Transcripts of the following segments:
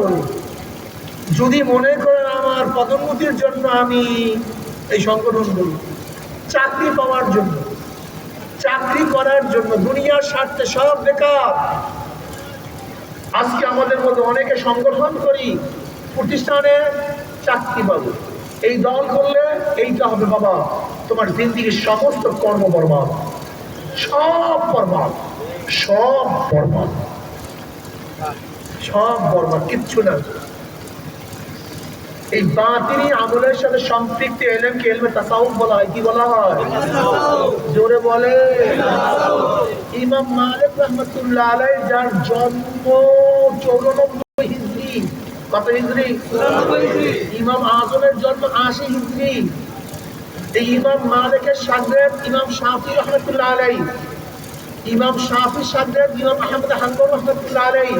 বলি। যদি মনে করেন আমার পদোন্নতির জন্য আমি এই সংগঠন করি, চাকরি পাওয়ার জন্য, চাকরি করার জন্য, দুনিয়ার স্বার্থে সব বেকার। আজকে আমাদের মধ্যে অনেকে সংগঠন করি, প্রতিষ্ঠানে চাকরি পাবো। এই দল করলে এইটা হবে বাবা তোমার জিন্দিগির সমস্ত কর্ম বরবাদ। সব বরবাদ। সব বরবাদ। সব বরবাদ, কিচ্ছু না। এই বাতিনি আমলের সাথে সম্পৃক্ত এলেমকে এলমে তাসাউফ বলা হয়? কি বলা হয়? জোরে বলে। ইমাম মালিক রহমতুল্লাহ আলাই যার জন্ম চৌরানব্বই কত হিজড়ি ইমাম আজমের জন্ম আশি হিজড়ি এই ইমাম মালিকের সাগরেদ ইমাম শাফি রহমতুল্লাহ আলাই ইমাম শাফি সাগরেদ ইমাম আহমদ হাম্বর রহমতুল্লাহ আলাই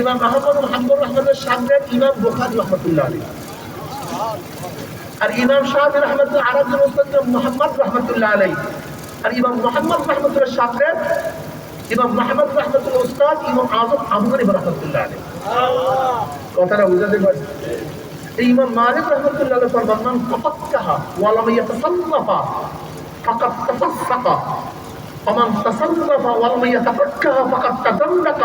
ইমাম আহমদ হাম্বর রহমতের সাগরেদ ইমাম বুখারি রহমতুল্লাহ আলাই আর ইমাম শাহি রহমতুল্লাহ মুসলিম মোহাম্মদ রহমতুল্লাহ আলাই আর ইমাম মোহাম্মদ রহমতুল্লাহ ইমাম মোহাম্মদ রহমতুল্লাহ উস্তাদ ইমাম আজম আবুগরিব রহমতুল্লাহ আলাই কথাটা বুঝাতে পারছি এই ইমাম মালিক রহমতুল্লাহ আলাই ফরমান মান তাফাক্কাহা ওয়া লাম ইয়াতাসাল্লাফা ফাকাদ তাফাসসাকা ومن تصرف ولم يتفكه فقد تزندق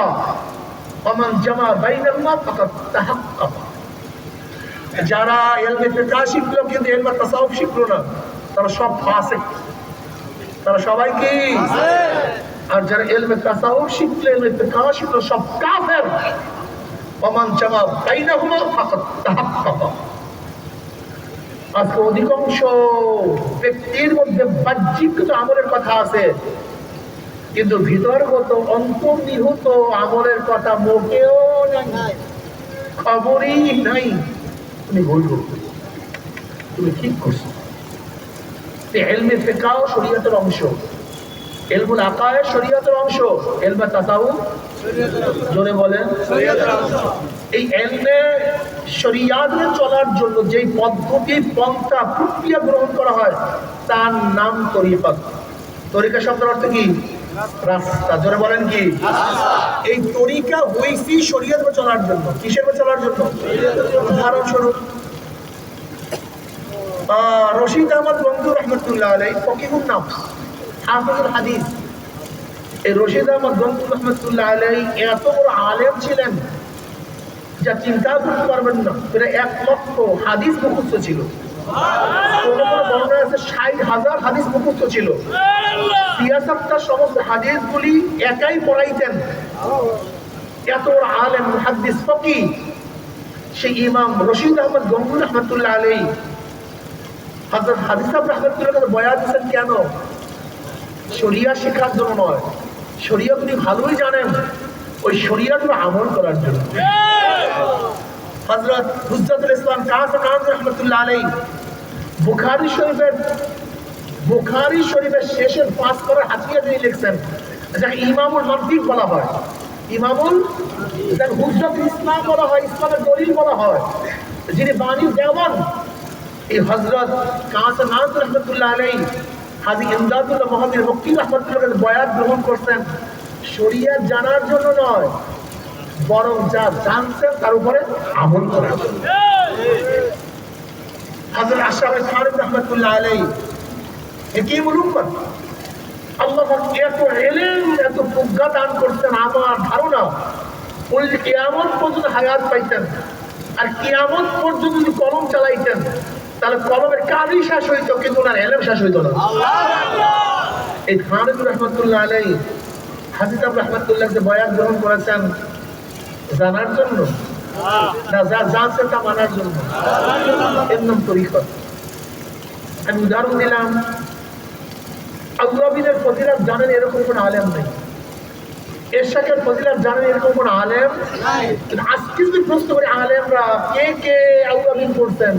ومن جمع بينهما فقد تحقق যারা এলমে ফিকা শিখলো কিন্তু এলমে তাসাউফ শিখলো না তারা সব ফাসিক তারা সবাই কি আর যারা এলমে তাসাউফ শিখলে এলমে ফিকা শিখলো সব কাফের। ওমান জামা বাইনাহুমা ফাকাত তাহাক্কাকা আজকে অধিকাংশ ব্যক্তির মধ্যে বাহ্যিক কিছু আমলের কথা আছে, কিন্তু ভিতরগত অন্তর্নিহিত আমলের কথা মোটেও নাই। খবরই নাই। তুমি ভুল করছ। তুমি ঠিক করছ। এলমে ফেকাও শরীয়তের অংশ। এলমুল আকায় শরীয়তের অংশ এলমে তাসাউ জোরে বলেন। এই এলমে শরিয়াতে চলার জন্য যেই পদ্ধতি পন্থা প্রক্রিয়া গ্রহণ করা হয় তার নাম তরিকা তরিকা শব্দের অর্থ কি? রাস্তা। জোরে বলেন কি? এই তরিকা হইছি শরীয়ত চলার জন্য। কিসের চলার জন্য? উদাহরণস্বরূপ রশিদ আহমদ বন্ধু রহমতুল্লাহ আলাই ফকিহুল নাম হাফিজুল হাদিস। এই রশিদ আহমদ বন্ধু রহমতুল্লাহ আলাই এত বড় আলেম ছিলেন যা চিন্তা করতে পারবেন না। এটা এক লক্ষ হাদিস মুখস্থ ছিল। কোনো কোনো বর্ণনা আছে ষাট হাজার হাদিস মুখস্থ ছিল। সিয়াসতটা সমস্ত হাদিসগুলি একাই পড়াইতেন। এত বড় আলেম মুহাদ্দিস ফকি সেই ইমাম রশিদ আহমদ গঙ্গুর রহমতুল্লাহ আলাই হজরত হাদিস আহমদ রহমতুল্লাহ দিচ্ছেন কেন? শরিয়া শেখার জন্য নয়। শরিয়া তিনি ভালোই জানেন, ওই শরিয়াগুলো আমল করার জন্য। হজরত হুজরতুল ইসলাম কাসম রহমতুল্লাহ আলাই বুখারি শরীফের বুখারি শরীফের শেষের পাঁচ করার হাতিয়া তিনি লিখছেন, যাকে ইমামুল মান্তিক বলা হয়। ইমামুল, যাকে হুজরত ইসলাম বলা হয়, ইসলামের দলিল বলা হয়, যিনি বাণী দেওয়ান, এই হজরত কাসম রহমতুল্লাহ আলাই হাজি ইমদাদুল্লাহ মোহাম্মদ মক্কি রহমতুল্লাহ বয়াত গ্রহণ করছেন শরিয়া জানার জন্য নয়, বরং যা জানছেন তার উপরে আমল করার জন্য। হাজর আশরাফ ফারুক রহমতুল্লাহ আলাই একই মুলুম্মত আল্লাহ এত এলেম, এত প্রজ্ঞা দান করতেন আমার ধারণা। উনি কিয়ামত পর্যন্ত হায়াত পাইতেন, আর কিয়ামত পর্যন্ত কলম চালাইতেন তাহলে কলমের কাজই শেষ হইতো কিন্তু ওনার এলেম শেষ হইতো না। এই ফারুক রহমতুল্লাহ আলাই হাজিদাব রহমতুল্লাহ যে বয়ান গ্রহণ করেছেন জানার জন্য? না যা জানছে তা মানার জন্য। তরিকত। আমি উদাহরণ দিলাম আগ্রবিনের ফজিলাত জানেন এরকম কোন আলেম নেই। এরশাকের ফজিলাত জানেন এরকম কোন আলেম আজকে যদি প্রশ্ন করি আলেমরা কে কে আগ্রবিন করছেন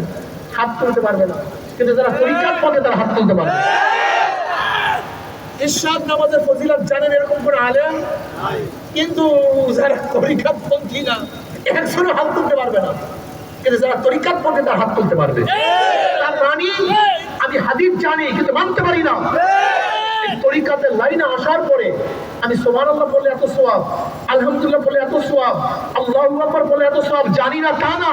হাত তুলতে পারবে না। কিন্তু যারা পরীক্ষার পথে তারা হাত তুলতে পারবে। নামাজের ফজিলাত জানেন এরকম করে আলেন কিন্তু যারা তরিকাত পন্থী না একজনও হাত তুলতে পারবে না। কিন্তু যারা তরিকাত পথে তার হাত তুলতে পারবে। তার মানি আমি হাদিফ জানি কিন্তু মানতে পারি না। তরিকাতের লাইনে আসার পরে আমি সোমান আল্লাহ বলে এত সোয়াব, আলহামদুলিল্লাহ বলে এত সোয়াব, আল্লাহ আকবর বলে এত সোয়াব, জানি না তা না।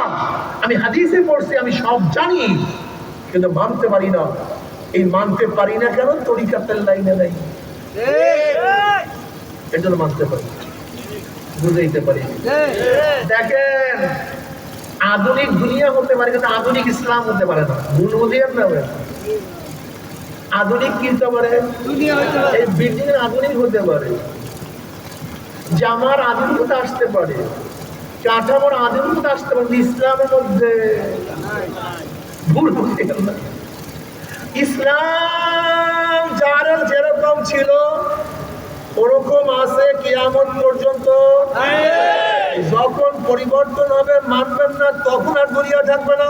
আমি হাদিসে পড়ছি, আমি সব জানি, কিন্তু মানতে পারি না। এই মানতে পারি না কেন? তরিকাতের লাইনে নেই। এর জন্য মানতে পারি বুঝাইতে পারি দেখেন, আধুনিক দুনিয়া হতে পারে কিন্তু আধুনিক ইসলাম হতে পারে না। ভুল বুঝিয়ে না। আধুনিক কি হতে পারে? এই বিল্ডিং এর আধুনিক হতে পারে। জামার আধুনিকতা আসতে পারে। কাঠামোর আধুনিকতা আসতে পারে। ইসলামের মধ্যে ভুল ইসলাম যার যেরকম ছিল ওরকম আছে কিয়ামত পর্যন্ত। যখন পরিবর্তন হবে মানবেন না তখন আর দুনিয়া থাকবে না।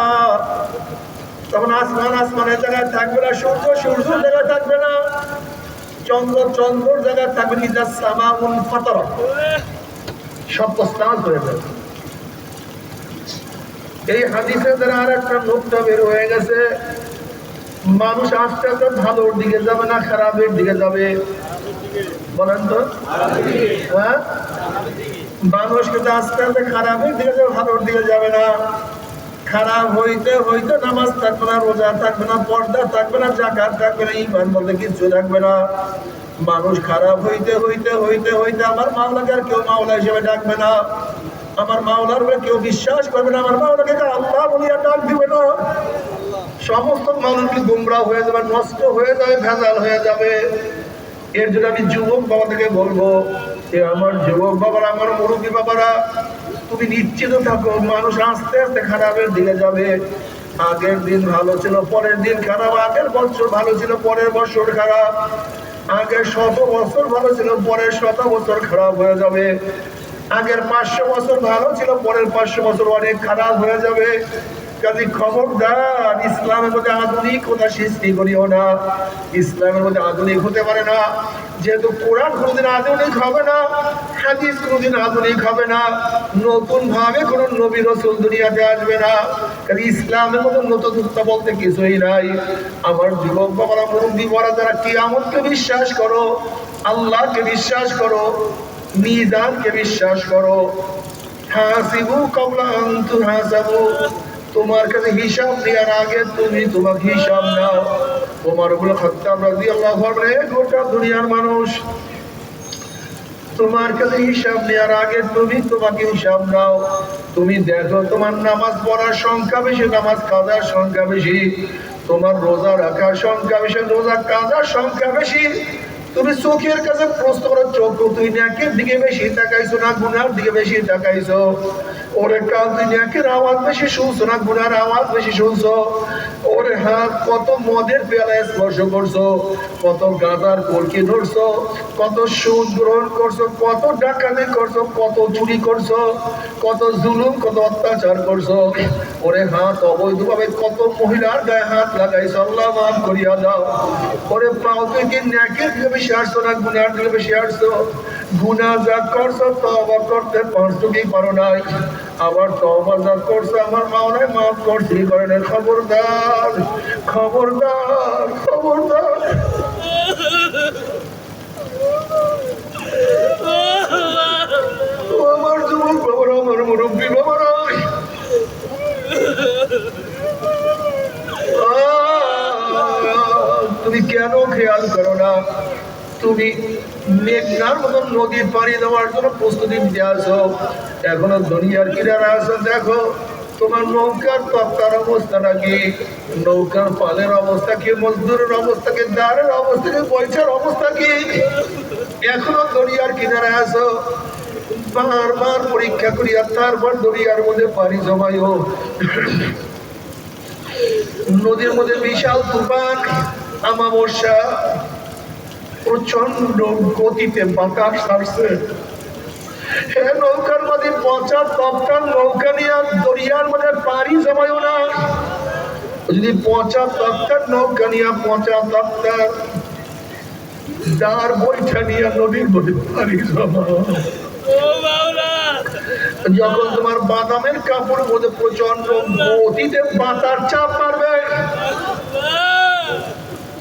তখন আসমান আসমানের জায়গায় থাকবে না, সূর্য সূর্যের জায়গায় থাকবে না, চন্দ্র চন্দ্রর জায়গায় থাকবে নিজের সামা উন ফাতর। সব প্রস্তাব হয়ে যাবে। এই হাদিসের দ্বারা আর একটা নোকটা বের হয়ে গেছে, মানুষ আস্তে আস্তে ভালোর দিকে যাবে না, খারাপের দিকে যাবে? বলেন তো। হ্যাঁ? মানুষ কিন্তু আস্তে আস্তে খারাপের দিকে যাবে, ভালোর দিকে যাবে না। খারাপ হইতে হইতে নামাজ থাকবে না, রোজা থাকবে না, পর্দা থাকবে না জাকাত থাকবে না ইমান বলতে কিছু থাকবে না। মানুষ খারাপ হইতে হইতে হইতে হইতে আমার মাওলাকে আর কেউ মাওলা হিসেবে ডাকবে না। আমার মাওলার উপরে কেউ বিশ্বাস করবে না, আমার মাওলাকে আল্লাহ বলিয়া ডাক দিবে না। সমস্ত মানুষ কি গুমরা হয়ে যাবে, নষ্ট হয়ে যাবে, ভেজাল হয়ে যাবে। এর জন্য আমি যুবক বাবা থেকে বলব যে আমার যুবক বাবারা, আমার মুরব্বী বাবারা তুমি নিশ্চিত থাকো, মানুষ আস্তে আস্তে খারাপের দিকে যাবে। আগের দিন ভালো ছিল, পরের দিন খারাপ, আগের বছর ভালো ছিল, পরের বছর খারাপ। আগের শত বছর ভালো ছিল, পরের শত বছর খারাপ হয়ে যাবে। আগের পাঁচশো বছর ভালো ছিল, পরের পাঁচশো বছর অনেক খারাপ হয়ে যাবে। কাজে খবরদার, ইসলামের মধ্যে আধুনিকতা সৃষ্টি করিও না। ইসলামের মধ্যে আধুনিক হতে পারে না। যেহেতু কোরআন কোনোদিন আধুনিক হবে না, হাদিস কোনোদিন আধুনিক হবে না নতুন ভাবে কোনো নবী রসুল দুনিয়াতে আসবে না। কারণ ইসলামের মধ্যে নতুনত্ব বলতে কিছুই নাই। আমার যুবক বাবারা, মুরব্বী বড় যারা কিয়ামতকে বিশ্বাস করো, আল্লাহকে বিশ্বাস করো, মিজানকে বিশ্বাস করো। হাসিবু কবলা হাসাবু তোমার কাছে হিসাব দেওয়ার আগে তুমি তোমার হিসাব নাও। তোমার উপরে গোটা দুনিয়ার মানুষ, তোমার কাছে হিসাব নেওয়ার আগে তুমি তোমাকে হিসাব নাও। তুমি দেখো তোমার নামাজ পড়ার সংখ্যা বেশি, নামাজ কাজার সংখ্যা বেশি। তোমার রোজা রাখার সংখ্যা বেশি, রোজা কাজার সংখ্যা বেশি। তুমি চোখের কাছে প্রশ্ন করো চোখ তুই নাকের দিকে বেশি তাকাইছো না, গুনার দিকে বেশি তাকাইছো। ওরে তুই আওয়াজ বেশি শুনছো না? গুনার আওয়াজ বেশি শুনছো? ওরে হাত, কত মদের পেয়ালায় স্পর্শ করছ? কত গাঁদার কলকি ধরছো? কত সুদ গ্রহণ করছ? কত ডাকাতি করছ? কত চুরি করছ? কত জুলুম, কত অত্যাচার করছ? ওরে হাত, অবৈধভাবে কত মহিলার গায়ে হাত লাগাইছো? আল্লাহ মাফ করিয়া দাও। ওরে পাও, তুই কি ন্যাকের দিকে বেশি আসছো না গুনার দিকে বেশি আসছো গুনা যা করছ তবা করতে পারছ কি পারো নাই? আবার যা করছ আমার মাওনায় মাফ করছি করে না খবরদার খবরদার খবরদার। আমার আমার তুমি কেন খেয়াল করো না? তুমি মেঘনার মতন নদীর পানি দেওয়ার জন্য প্রস্তুতি নিতে আসো। এখনও দুনিয়ার কিনারা আসো দেখো, তোমার নৌকার তক্তার অবস্থাটা কি নৌকার পালের অবস্থা কি, মজদুরের অবস্থা কি দাঁড়ের অবস্থা কি পয়সার অবস্থা কি? এখনও দরিয়ার কিনারে আসো বারবার পরীক্ষা করিয়া তারপর দরিয়ার মধ্যে পানি জমাইও। নদীর মধ্যে বিশাল তুফান, আমাবস্যা প্রচণ্ড গতিতে বাতাস ছাড়ছে। হে নৌকার মধ্যে পচা তপ্তার নৌকা নিয়ে দরিয়ার মধ্যে পাড়ি জমাইও না। যদি পচা তপ্তার নৌকা নিয়ে, পচা তপ্তার দাঁড় বৈঠা নিয়ে নদীর মধ্যে পাড়ি জমাও। যখন তোমার বাদামের কাপড়ের মধ্যে প্রচণ্ড গতিতে বাতার চাপ মারবে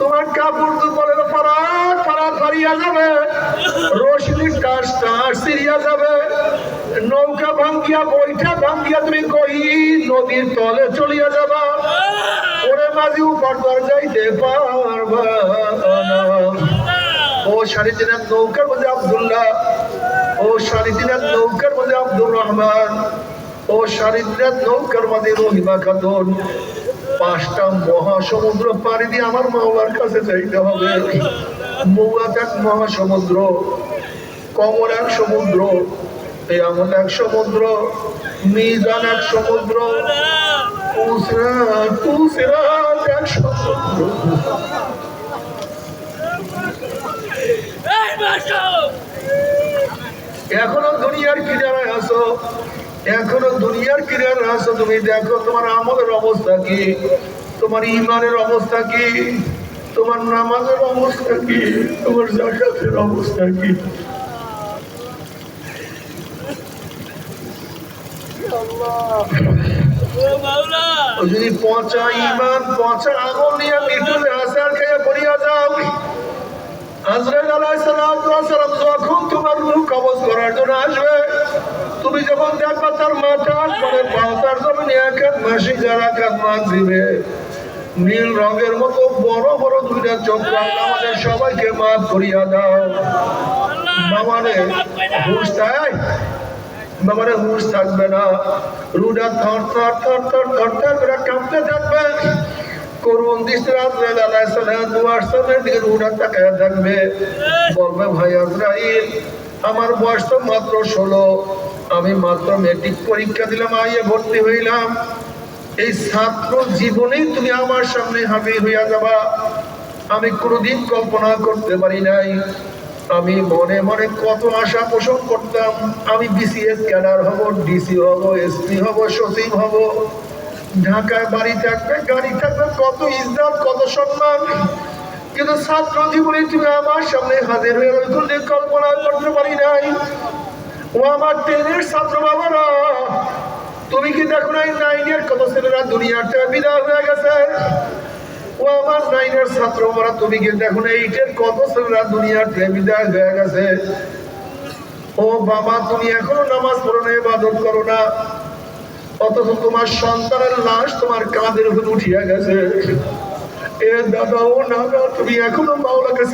তোমার কাপড় বলে ফারাক ফারাক হারিয়া যাবে। টাস টাস সিরিয়া যাবে। নৌকা ভাঙ্গিয়া, বইটা ভাঙ্গিয়া তুমি কই? নদীর তলে চলিয়া যাবা। ওরে মাঝি উপর যাইতে পারবা ও তিন হাত নৌকার মধ্যে আব্দুল্লাহ, ও তিন হাত নৌকার মধ্যে আব্দুর রহমান, ও সাড়ে হাত নৌকার মধ্যে রহিমা খাতুন। পাঁচটা মহাসমুদ্র পাড়ি দিয়ে আমার মাওলার কাছে যাইতে হবে। মৌলাত এক মহাসমুদ্র কমর এক সমুদ্র এমন এক সমুদ্র মিজান এক সমুদ্র এক সমুদ্র। এখনও দুনিয়ার কি কিনারায় আসো এখনও দুনিয়ার কিনারে আসো তুমি। দেখো তোমার আমলের অবস্থা কি? তোমার ইমানের অবস্থা কি? তোমার নামাজের অবস্থা কি? তোমার জাকাতের অবস্থা কি? যদি পচা ইমান পচা আমল নিয়ে মৃত্যুর আসার খেয়ে পড়িয়া যাও। আজরাইল আলাইহিস যখন তোমার রূহ কবজ করার আসবে, তুমি যখন দেখবা তার মাথা দিবে নীল রঙের মতো বড় বড় দুইটা চোখ আমাদের সবাইকে মাফ করিয়া দাও। বাবারে হুশ তাই? বাবারে হুশ থাকবে না। রুডা থর থর থর থর থর থর করে কাঁপতে থাকবে। করুন দৃষ্টি আজরাইল আলাইহিস দুয়ার সামনের দিকে আজরাইল, আমার বয়স তো মাত্র ষোলো। আমি মাত্র মেট্রিক পরীক্ষা দিলাম আইয়ে ভর্তি হইলাম। এই ছাত্র জীবনেই তুমি আমার সামনে হাজির হইয়া যাবা। আমি কোনোদিন কল্পনা করতে পারি নাই। আমি মনে মনে কত আশা পোষণ করতাম। আমি বিসিএস ক্যাডার হব ডিসি হব এসপি হব, সচিব হব। ঢাকায় বাড়ি থাকবে, গাড়ি থাকবে, কত ইজ্জত কত সম্মান। কিন্তু ছাত্র জীবনে তুমি আমার সামনে হাজির হয়ে কোনদিন কল্পনা করতে পারি নাই। ও আমার ট্রেনের ছাত্র বাবারা, তুমি কি দেখো নাই নাইনের কত ছেলেরা দুনিয়ার থেকে বিদায় হয়ে গেছে? ও আমার নাইনের ছাত্র বাবারা, তুমি কি দেখো না এইটের কত ছেলেরা দুনিয়ার থেকে বিদায় হয়ে গেছে? ও বাবা, তুমি এখনও নামাজ পড়ো না ইবাদত করো না। অথচ তোমার সন্তানের লাশ তোমার কাঁধের উপর উঠিয়া গেছে। এ দাদা ও তুমি এখনও মাওলাকে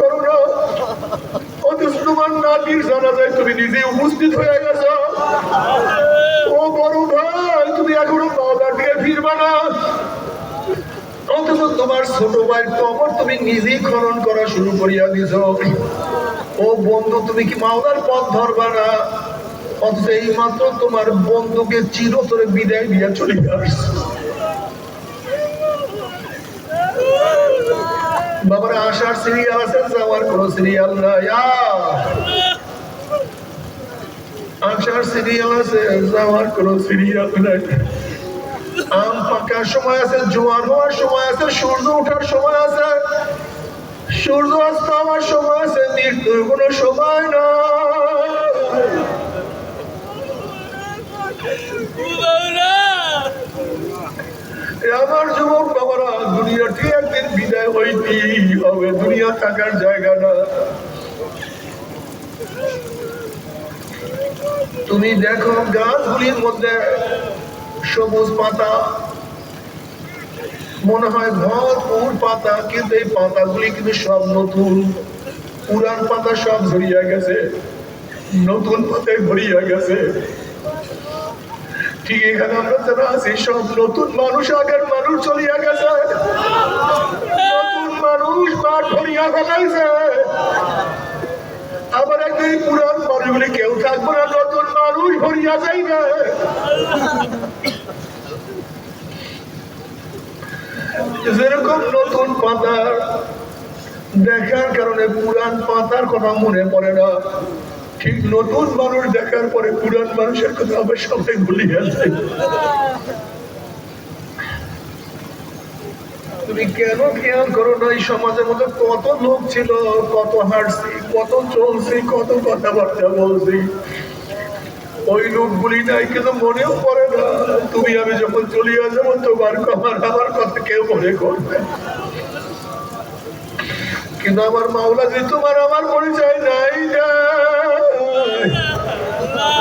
করো না। অথচ তোমার নাতির তুমি নিজে উপস্থিত হয়ে গেছো। ও বড় ভাই, তুমি এখনও মাওলার দিকে ফিরবা না। অথচ তোমার ছোট ভাইয়ের কবর তুমি নিজেই খনন করা শুরু করিয়া দিছ ও বন্ধু, তুমি কি মাওলার পথ ধরবা না? অথচ এই মাত্র তোমার বন্ধুকে চিরতরে বিদায় দিয়া চলে আসছে বাবার, আসার সিরিয়াল আছে, যাওয়ার কোন সিরিয়াল নাই! আসার সিরিয়াল আছে, যাওয়ার কোন সিরিয়াল নাই। আম পাকার সময় আছে, জোয়ার হওয়ার সময় আছে, সূর্য ওঠার সময় আছে। সূর্য অস্ত হওয়ার সময় আছে মৃত্যুর কোনো সময় না আমার যুবক বাবারা দুনিয়া ঠিক একদিন বিদায় হইতেই হবে। দুনিয়া থাকার জায়গা না। তুমি দেখো গাছগুলির মধ্যে সবুজ পাতা। মনে হয় ভরপুর পাতা, কিন্তু এই পাতাগুলি কিন্তু সব নতুন। পুরান পাতা সব ঝরিয়া গেছে, নতুন পাতায় ভরিয়া গেছে। ঠিক এখানে আমরা যারা আছি, সব নতুন মানুষ, আগের মানুষ চলিয়া গেছে। নতুন মানুষ পাঠ ভরিয়া ফেলাইছে। আবার একদিন পুরান মানুষগুলি কেউ থাকব না, নতুন মানুষ ভরিয়া যাইবে। যেরকম নতুন পাতার দেখার কারণে পুরান পাতার কথা মনে পড়ে না ঠিক নতুন মানুষ দেখার পরে পুরান মানুষের কথা আবার সবাই ভুলিয়ে যায় তুমি কেন খেয়াল করো না এই সমাজের মধ্যে কত লোক ছিল, কত হাঁটছি, কত চলছি, কত কথাবার্তা বলছি? ওই লোকগুলি নাই কিন্তু মনেও পড়ে না। তুমি আমি যখন চলিয়া যাব, তোমার আমার আমার কথা কেউ মনে করবে কিন্তু আমার মাওলা যে তোমার আমার পরিচয় নাই নাই।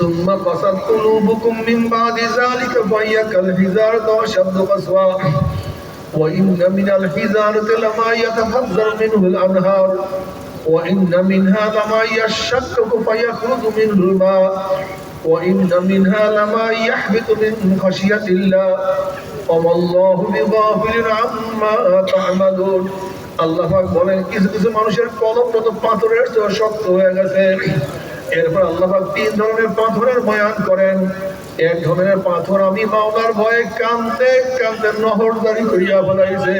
ثم قست قلوبكم من بعد ذلك فهي كالحجارة وأشد قسوة وإن من الحجارة لما يتفجر منه الأنهار وإن منها لما يشقق فيخرج منه الماء وإن منها لما يحبط من خشية الله وما الله بغافل عما تعملون আল্লাহ পাক বলেন কিছু কিছু মানুষের কলম যত পাথরের চেয়ে শক্ত হয়ে গেছে এরপর আল্লাহ তিন ধরনের পাথরের বয়ান করেন। এক ধরনের পাথর আমি মাওলার ভয়ে কান্দে কান্দে নহরদারি করিয়া ফেলাইছে।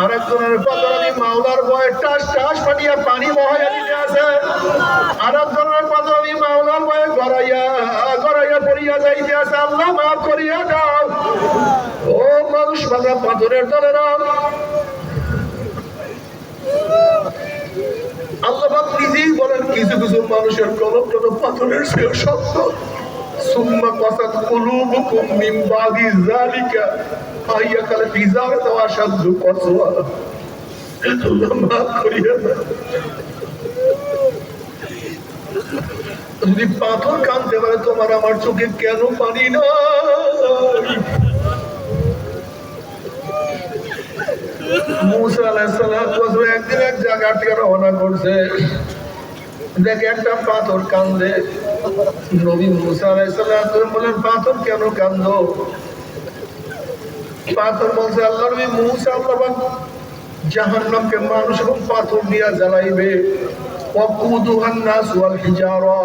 আর এক ধরনের পাথর আমি মাওলার ভয়ে টাস টাস পানিয়া পানি বহাইয়া দিতে আছে। আর এক ধরনের পাথর আমি মাওলার ভয়ে গড়াইয়া গড়াইয়া পড়িয়া যাইতে আছে। আল্লাহ মাফ করিয়া দাও। ও মানুষ বাঁধা পাথরের দলেরা আল্লাহ নিজেই বলেন, কিছু কিছু মানুষের কলম যত পাথরের সে শক্ত। সুম্মা কসাত কুলুবুকুম মিন বাদি যালিকা, আইয়া কাল বিজার দেওয়া সাধ্য কসওয়া। মাফ করিয়া দাও। যদি পাথর কানতে পারে তোমার, আমার চোখে কেন পানি না মুসা এক জায়গা থেকে রওনা করছে। দেখে একটা পাথর কান্দে। বলেন পাথর কেন পাথর মানুষ এবং পাথর দিয়া জ্বালাইবে। ওয়াকুদুহান নাস ওয়াল হিজারা।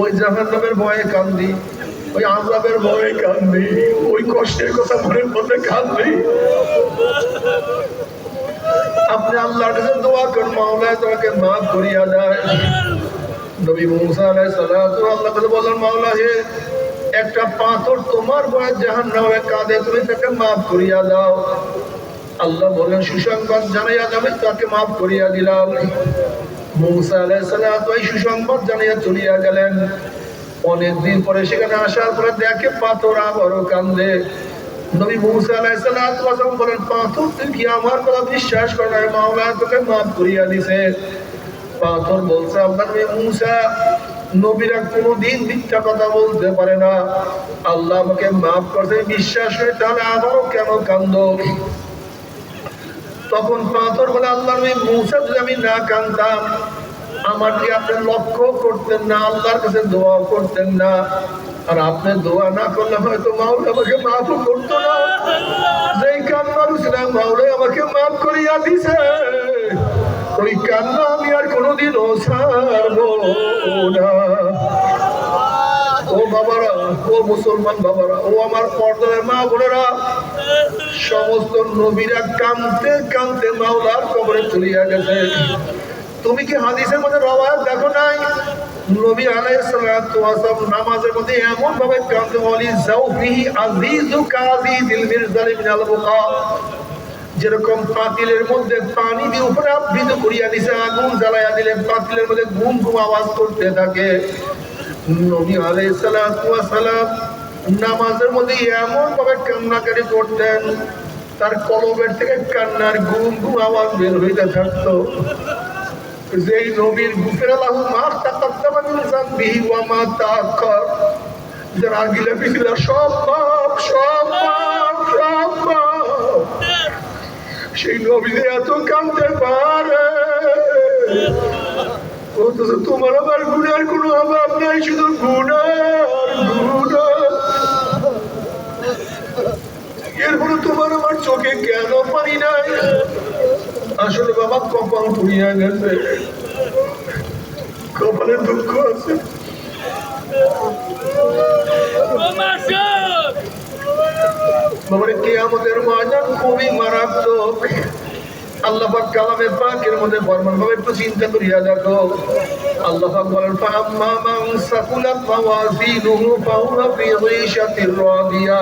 ওই জাহান নামের ভয়ে কান্দি। ওই আজাবের ভয়ে কান্দি ওই কষ্টের কথা মনে মনে কান্দি আপনি আল্লাহর কাছে দোয়া করেন, মাওলায় তোমাকে মাফ করিয়া দেয়। নবী মুসা আলাইহিস সালাতু আল্লাহ কাছে বলেন মাওলা হে, একটা পাথর তোমার ভয়ে জাহান্নামে কাঁদে, তুমি তাকে মাফ করিয়া দাও। আল্লাহ বলেন, সুসংবাদ জানাইয়া আমি তাকে মাফ করিয়া দিলাম। মুসা আলাইহিস সালাতু এই সুসংবাদ জানাইয়া চলিয়া গেলেন। অনেকদিন পরে সেখানে আসার পরে দেখে পাথর আবারও কান্দে। নবী মুসা আলাইহিস সালাতু বলেন, পাথর, তুই কি আমার কথা বিশ্বাস করে না? মাওলা তোকে মাফ করিয়া দিছে। পাথর বলছে আপনার মুসা, নবীরা কোনোদিন মিথ্যা কথা বলতে পারে না। আল্লাহ আমাকে মাফ করতে বিশ্বাস করে, তাহলে আবারও কেন কান্দ? তখন পাথর বলে, আল্লাহ মুসা যদি আমি না কান্দতাম আমার কি আপনি লক্ষ্য করতেন না? আল্লাহর কাছে দোয়া করতেন না। আর আপনি দোয়া না করলে হয়তো মাওলা আমাকে মাফ করতো না। যেই কান্না রুছিলাম মাওলা আমাকে মাফ করিয়া দিছে। ওই কান্না আমি আর কোনোদিনও ছাড়বো না। ও বাবারা, ও মুসলমান বাবারা, ও আমার পর্দার মা বোনেরা, সমস্ত নবীরা কানতে কানতে মাওলার কবরে চলিয়া গেছে। তুমি কি হাদিসের মধ্যে রবায়ত দেখো নাই? নবী আলাইহিস সালাতু ওয়াসালাম নামাজের মধ্যে এমন ভাবে কাঁদতে বলি জাউফিহি আজিজু কাযিদিল মিরজাল ইবনে আল বুকা যেরকম পাতিলের মধ্যে পানি দিয়ে উপরে আবৃত করিয়া দিছে, আগুন জ্বালাইয়া দিলে পাতিলের মধ্যে ঘুম ঘুম আওয়াজ করতে থাকে। নবী ওয়াসালাম নামাজের মধ্যে এমন ভাবে কান্নাকারি করতেন, তার কলবের থেকে কান্নার ঘুম ঘুম আওয়াজ বের হইতে থাকতো। যেই নবীর গুফের আল্লাহু মা তাকাদ্দামা মিন যামবিহি ওয়া মা তাআখার যারা আগিলা পিছিলা সব পাপ সব পাপ সব পাপ। সেই নবী যে এত কাঁদতে পারে। অথচ তোমার আবার গুণার কোনো অভাব নাই, শুধু গুণার গুণা এরপরে তোমার আমার চোখে কেন পানি নাই? আসলে বাবা কপাল পুড়িয়া গেছে। কপালে দুঃখ আছে। বাবার ময়দান খুবই মারাত্মক। আল্লাহ পাক কালামে পাকের মধ্যে ফরমান ভাবে একটু চিন্তা করিয়া দেখো। আল্লাহ পাক বলেন ফাম্মা মান সাকুলাত মাওয়াজিনুহু ফাহুয়া ফি রাদিয়া।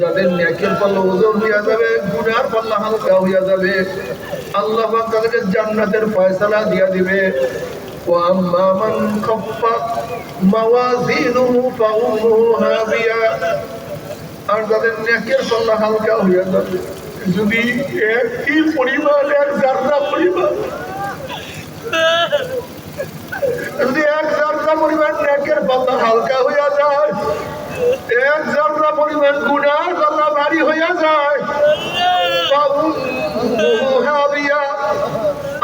যাদের নেকের পাল্লা ওজন হইয়া যাবে গুনার পাল্লা হালকা হইয়া যাবে আল্লাহ পাক তাদেরকে জান্নাতের ফয়সালা দিয়া দিবে وأما من خفت موازينه فأمه هاوية আর যাদের নেকের পাল্লা হালকা হইয়া যাবে যদি একই পরিমাণ এক যাত্রা পরিমাণ যদি এক যাত্রা পরিমাণ নেকের পাল্লা হালকা হইয়া যায় এক যাত্রা পরিমাণ গুণার পাল্লা ভারী হইয়া যায়।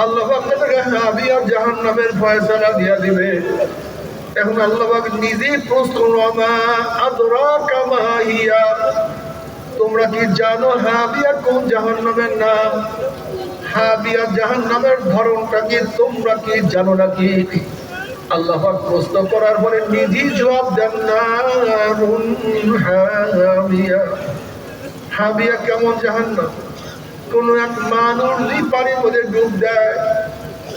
আল্লাহ আপনাদের হাবিয়া জাহান নামের ফয়সালা দিয়া দিবে। এখন আল্লাহ নিজেই প্রশ্ন আদরা কামাহিয়া তোমরা কি জানো হাবিয়া কোন জাহান নামের নাম? হাবিয়া জাহান নামের ধরনটা কি? তোমরা কি জানো নাকি? আল্লাহ প্রশ্ন করার পরে নিজেই জবাব দেন, নারুন হাবিয়া হাবিয়া কেমন জাহান্নাম? কোন এক মানুষ পানির মধ্যে ডুব দেয়,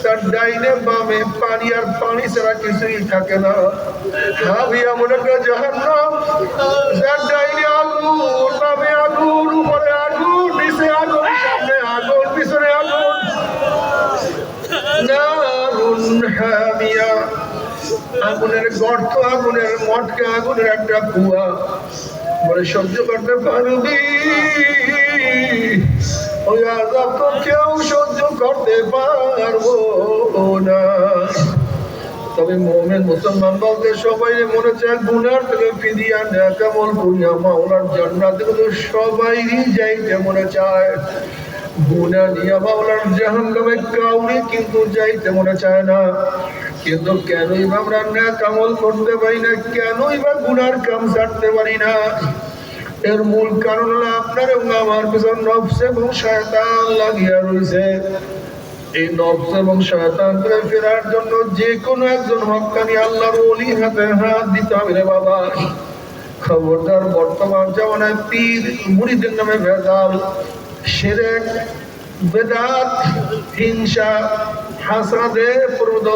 তার ডাইনে বামে পানি আর পানি ছাড়া কিছুই থাকে না। হাবিয়া মনে করে, জাহান্নাম, যার ডাইনে আগুন, বামে আগুন, উপরে আগুন, নিচে আগুন, সামনে আগুন, পিছনে আগুন। নারুন হামিয়া। আগুনের গর্ত, আগুনের মটকা আগুনের একটা কুয়া। বলে, সহ্য করতে পারবি? ওই আজাব তো কেউ সহ্য করতে পারব না। তবে মোমেন মুসলমান বলতে, সবাই মনে চায় গুনার থেকে ফিরিয়া কেমন করিয়া মাওলার জান্নাতে কিন্তু সবাই যাইতে মনে চায়। গুনা নিয়ে মাওলার জাহান নামে কাউরে কিন্তু যাইতে মনে চায় না। কিন্তু কেনই বা আমরা কামল করতে পারি না, কেনই বা গুনার কাম ছাড়তে পারি না? এর মূল কারণ হলো আপনার এবং আমার পিছন নফস এবং শয়তান লাগিয়া রয়েছে এই নফস এবং শয়তান থেকে ফেরার জন্য যে কোনো একজন হকানি আল্লাহর ওলি হাতে হাত দিতে হবে রে বাবা। খবরদার বর্তমান জামানায় পীর মুড়িদের নামে ভেজাল, সেরেক, বেদাত, হিংসা হাসাদে প্রদ